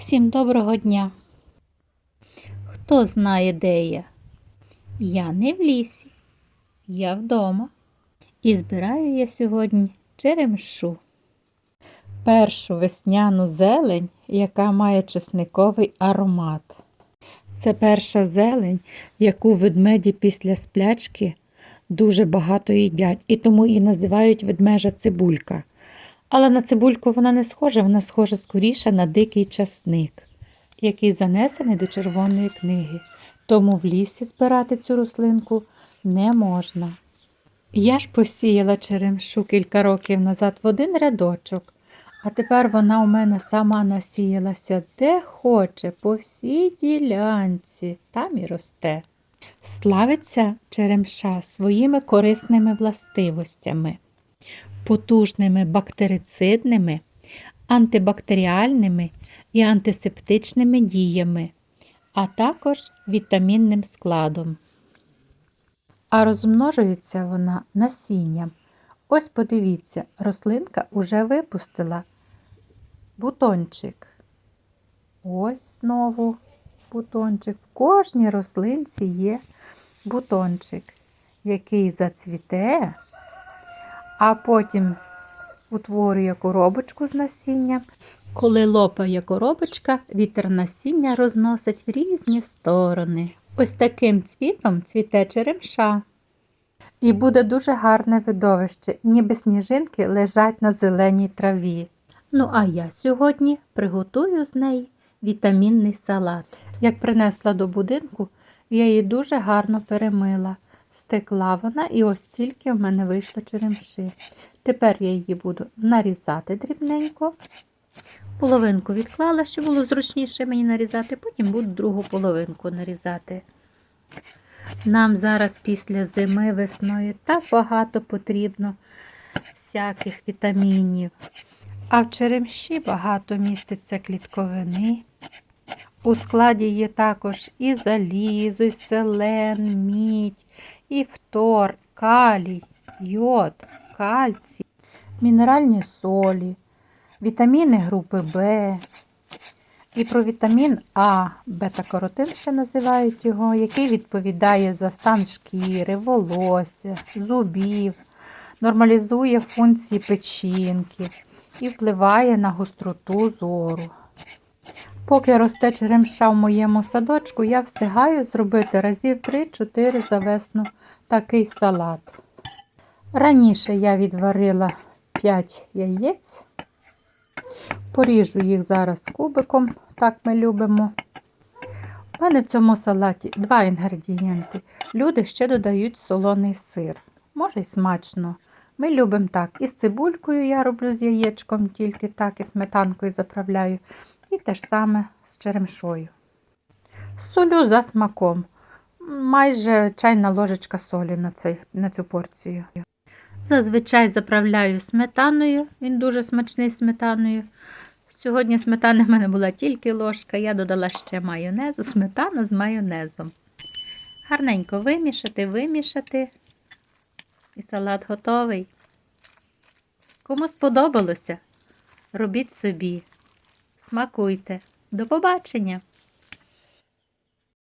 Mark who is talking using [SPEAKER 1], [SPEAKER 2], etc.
[SPEAKER 1] Всім доброго дня. Хто знає, де я? Я не в лісі, я вдома. І збираю я сьогодні черемшу. Першу весняну зелень, яка має чесниковий аромат. Це перша зелень, яку ведмеді після сплячки дуже багато їдять, і тому і називають ведмежа цибулька. Але на цибульку вона не схожа, вона схожа скоріше на дикий часник, який занесений до червоної книги. Тому в лісі збирати цю рослинку не можна. Я ж посіяла черемшу кілька років назад в один рядочок, а тепер вона у мене сама насіялася де хоче, по всій ділянці, там і росте. Славиться черемша своїми корисними властивостями потужними бактерицидними, антибактеріальними і антисептичними діями, а також вітамінним складом. А розмножується вона насінням. Ось подивіться, рослинка уже випустила бутончик. Ось знову бутончик. В кожній рослинці є бутончик, який зацвіте а потім утворює коробочку з насінням. Коли лопає коробочка, вітер насіння розносить в різні сторони. Ось таким цвітом цвіте черемша. І буде дуже гарне видовище, ніби сніжинки лежать на зеленій траві. Ну, а я сьогодні приготую з неї вітамінний салат. Як принесла до будинку, я її дуже гарно перемила. Стекла вона і ось стільки в мене вийшло черемши. Тепер я її буду нарізати дрібненько. Половинку відклала, щоб було зручніше мені нарізати, потім буду другу половинку нарізати. Нам зараз після зими весною так багато потрібно всяких вітамінів. А в черемші багато міститься клітковини. У складі є також і залізо, і селен, мідь, і фтор, калій, йод, кальцій, мінеральні солі, вітаміни групи В. І про вітамін А, бета-каротин ще називають його, який відповідає за стан шкіри, волосся, зубів, нормалізує функції печінки і впливає на гостроту зору. Поки росте черемша в моєму садочку, я встигаю зробити разів 3-4 за весну такий салат. Раніше я відварила 5 яєць, поріжу їх зараз кубиком, так ми любимо. У мене в цьому салаті два інгредієнти. Люди ще додають солоний сир. Може й смачно. Ми любимо так. І з цибулькою я роблю з яєчком, тільки так, і сметанкою заправляю. І те ж саме з черемшою. Солю за смаком. Майже чайна ложечка солі на, цей, на цю порцію. Зазвичай заправляю сметаною, він дуже смачний сметаною. Сьогодні сметани в мене була тільки ложка, я додала ще майонезу, сметана з майонезом. Гарненько вимішати, вимішати. І салат готовий. Кому сподобалося, робіть собі. Смакуйте. До побачення!